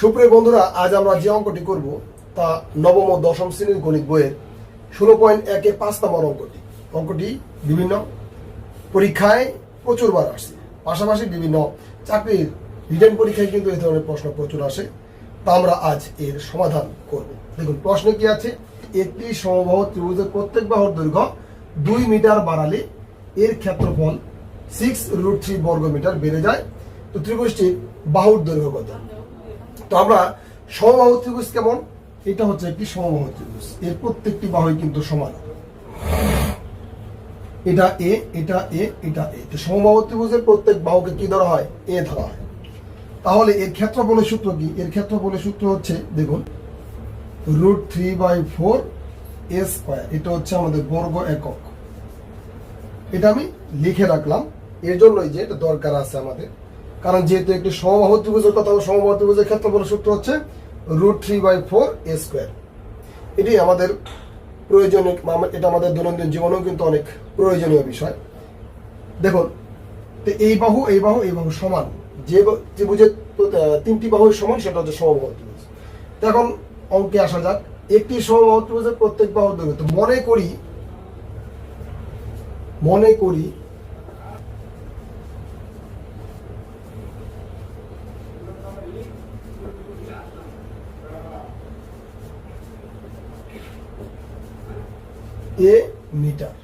সুপ্রিয় বন্ধুরা, আজ আমরা যে অঙ্কটি করব তা নবম ও দশম শ্রেণির গণিত বইয়ের ষোলো পয়েন্ট একে পাঁচ নম্বর অঙ্কটি। অঙ্কটি বিভিন্ন পরীক্ষায় প্রচুরবার আসছে। পাশাপাশি বিভিন্ন চাকরির রিটার্ন পরীক্ষায় কিন্তু এই ধরনের প্রশ্ন প্রচুর আসে। তা আমরা আজ এর সমাধান করব। দেখুন, প্রশ্নে কি আছে? একটি সমবাহ ত্রিভুজের প্রত্যেক বাহুর দৈর্ঘ্য দুই মিটার বাড়ালে এর ক্ষেত্রফল সিক্স রুট থ্রি বর্গ মিটার বেড়ে যায়। তো ত্রিভুজটির বাহুর দৈর্ঘ্য কত? তো আমরা সমবাহু ত্রিভুজ কেমন? এটা হচ্ছে একটি সমবাহু ত্রিভুজ এর প্রত্যেকটি বাহুই কিন্তু সমান। এটা এ এটা এ এটা এ। তো সমবাহু ত্রিভুজের প্রত্যেক বাহুকে কি ধরা হয়? এ ধরা হয়। তাহলে এর ক্ষেত্রফলের সূত্র কি? এর ক্ষেত্রফলের সূত্র হচ্ছে, দেখুন, root three by four a square. এটা হচ্ছে আমাদের বর্গ একক। এটা আমি লিখে রাখলাম। এর জন্যই যে এটা দরকার আছে আমাদের। কারণ যেহেতু একটি সমবাহু ত্রিভুজের কথা সমবাহু ত্রিভুজের ক্ষেত্রফলের সূত্র হচ্ছে root three by four a square. এটি আমাদের প্রয়োজনীয় এটা আমাদের দৈনন্দিন জীবনেও কিন্তু অনেক প্রয়োজনীয় বিষয়। দেখুন, তো এই বাহু এই বাহু এই বাহু সমান। যে ত্রিভুজের তিনটি বাহু সমান, সেটা হচ্ছে সমবাহু ত্রিভুজ। এখন অঙ্কে আসা যাক। একটি সমবাহু ত্রিভুজের প্রত্যেক বাহুর দৈর্ঘ্য। মনে করি মনে করি এ মিটার।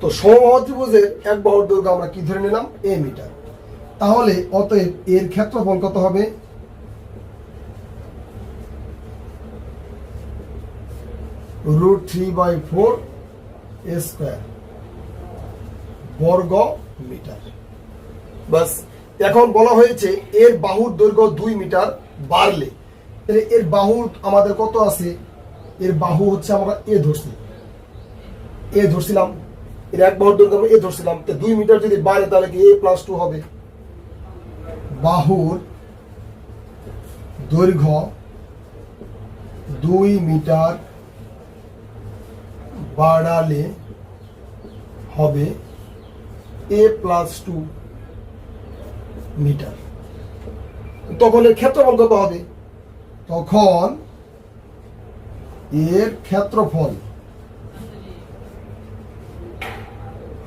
তো সমবাহু ত্রিভুজের এক বাহুর দৈর্ঘ্য আমরা কি ধরে নিলাম? A metre. তাহলে অতএব এর ক্ষেত্রফল কত হবে? Root three by four square বর্গ মিটার। বাস এখন বলা হয়েছে এর বাহুর দৈর্ঘ্য দুই মিটার বাড়লে। এর বাহু আমাদের কত আছে? এর বাহু হচ্ছে আমরা এ ধরছি। এ ধরছিলাম এর এক বাহুর দৈর্ঘ্য এ ধরছিলাম। তো দুই মিটার যদি বাড়ে তাহলে কি এ প্লাস টু হবে? বাহুর দৈর্ঘ্য দুই মিটার বাড়ালে হবে এ প্লাস টু মিটার। তখন এর ক্ষেত্রফল কত হবে? তখন এর ক্ষেত্রফল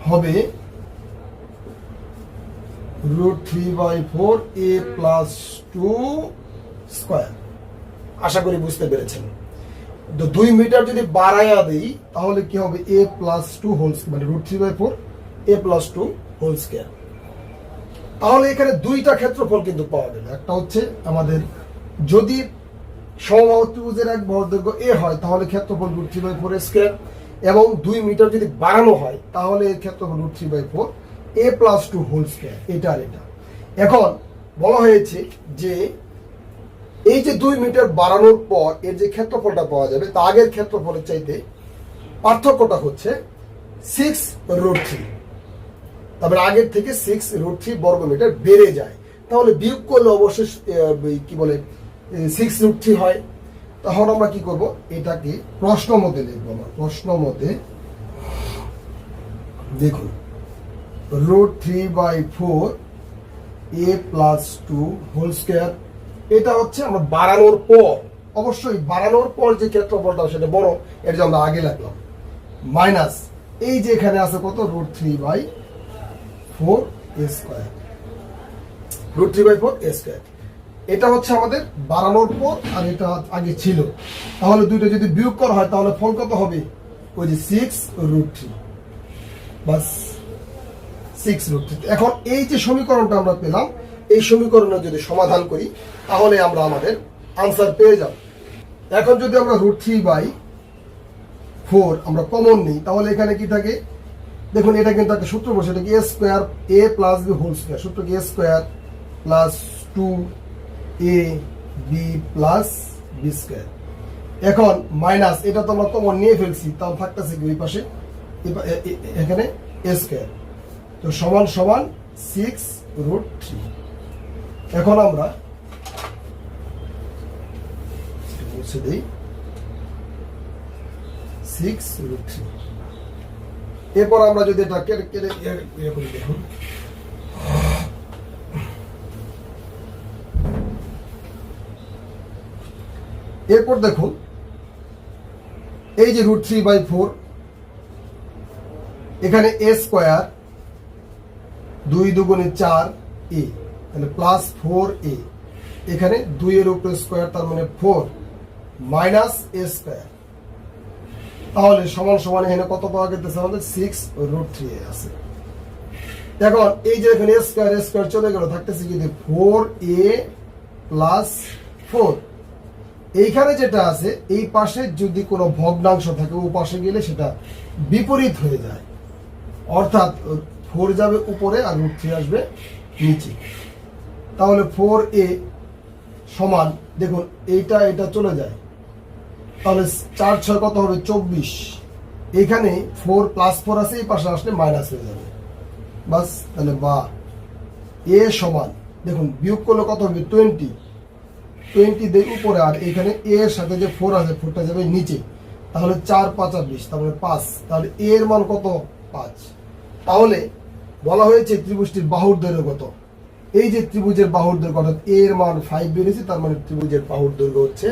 হবে root three by four a plus two square আশা করি বুঝতে পেরেছেন। দুই মিটার যদি বাড়াইয়া দিই, তাহলে কি হবে? এ প্লাস টু হোল মানে root three by four a plus two whole square তাহলে এখানে দুইটা ক্ষেত্রফল কিন্তু পাওয়া গেল একটা হচ্ছে আমাদের যদি সমবাহু ত্রিভুজের এক বর্দৈর্ঘ্য এ হয়, তাহলে ক্ষেত্রফল root three by four square এবং দুই মিটার যদি বাড়ানো হয়, তাহলে এর ক্ষেত্রফল root three by four a plus two whole square এটা আর এটা। এখন বলা হয়েছে যে এই যে দুই মিটার বাড়ানোর পর এর যে ক্ষেত্রফলটা পাওয়া যাবে, তা আগের ক্ষেত্রফলের চাইতে পার্থক্যটা হচ্ছে সিক্স রুট থ্রি তারপরে আগের থেকে সিক্স রুট থ্রি বর্গ মিটার বেড়ে যায়। তাহলে বিয়োগ করলে অবশ্যই কি বলে সিক্স রুট থ্রি হয়। তখন আমরা কি করব? এটাকে প্রশ্ন মতে লিখব আমরা। প্রশ্ন মতে দেখুন root three by four a plus two whole square এটা হচ্ছে আমরা বাড়ানোর পর, অবশ্যই বাড়ানোর পর যে ক্ষেত্রফলটা সেটা বড় এটা আমরা আগে লাগলাম মাইনাস এই যে এখানে আছে কত? Root three by four a square root three by four a square এটা হচ্ছে আমাদের বাড়ানোর পর আর এটা আগে ছিল। তাহলে দুইটা যদি বিয়োগ করা হয়, তাহলে ফল কত হবে? ওই যে সিক্স রুট থ্রি বাস সিক্স রুট থ্রি এখন এই যে সমীকরণটা আমরা পেলাম, এই সমীকরণের যদি সমাধান করি, তাহলে আমরা আমাদের আনসার পেয়ে যাব। এখন যদি আমরা রুট থ্রি বাই ফোর আমরা কমন নিই, তাহলে এখানে কি থাকে? দেখুন, এটা কিন্তু একটা সূত্র বসে, এটা কি a square a plus b whole square সূত্র কি a square plus two a b plus b square এখন মাইনাস এটা তো আমরা কমন নিয়ে ফেলছি, তাও থাকতেছে কি ওই পাশে? এখানে এ স্কোয়ার তো সমান সমান সিক্স রুট থ্রি এখন আমরা মুছে দিই। সিক্স রুট থ্রি এরপর আমরা যদি এটা কেটে কেটে দেখুন। এরপর দেখুন এই যে রুট থ্রি বাই ফোর এখানে এ স্কোয়ার দুই দুগুণে চার এ তাহলে প্লাস ফোর এ এখানে দুইয়ের উপরে স্কোয়ার তার মানে ফোর মাইনাস এ স্কোয়ার তাহলে সমান সমান এখানে কত পাওয়া গেছে আমাদের? সিক্স রুট থ্রি এ আছে। এখন এই যে এখানে স্কোয়ার স্কোয়ার চলে গেল, থাকতেছে যদি ফোর এ প্লাস ফোর এইখানে যেটা আছে, এই পাশে যদি কোনো ভগ্নাংশ থাকে, ও পাশে গেলে সেটা বিপরীত হয়ে যায়। অর্থাৎ ফোর যাবে উপরে আর রুট থ্রি আসবে নিচে। তাহলে ফোর এ সমান, দেখুন, এইটা, এটা চলে যায়। তাহলে চার ছয় কত হবে? চব্বিশ। এখানে ফোর প্লাস ফোর আছে, এই পাশে আসলে মাইনাস হয়ে যাবে। বাস, তাহলে বা এ সমান, দেখুন, বিয়োগ করলে কত হবে? টোয়েন্টি টোয়েন্টি দিয়ে উপরে, আর এখানে এ এর সাথে যে ফোর আছে ফোরটা যাবে নিচে। তাহলে চার, পাঁচ আর বিশ তাহলে পাঁচ। তাহলে এ এর মান কত? পাঁচ। তাহলে বলা হয়েছে ত্রিভুজটির বাহুর দৈর্ঘ্য কত? এই যে ত্রিভুজের বাহুর দৈর্ঘ্য, অর্থাৎ এর মান ফাইভ বেরিয়েছে, তার মানে ত্রিভুজের বাহুর দৈর্ঘ্য হচ্ছে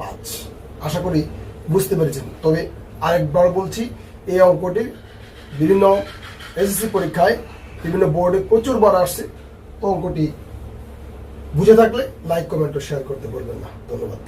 পাঁচ। আশা করি বুঝতে পেরেছেন। তবে আরেকবার বলছি, এই অঙ্কটি বিভিন্ন এসএসসি পরীক্ষায় বিভিন্ন বোর্ডে প্রচুর বার আসছে। তো অঙ্কটি বুঝে থাকলে লাইক কমেন্ট ও শেয়ার করতে বলবেন না। ধন্যবাদ।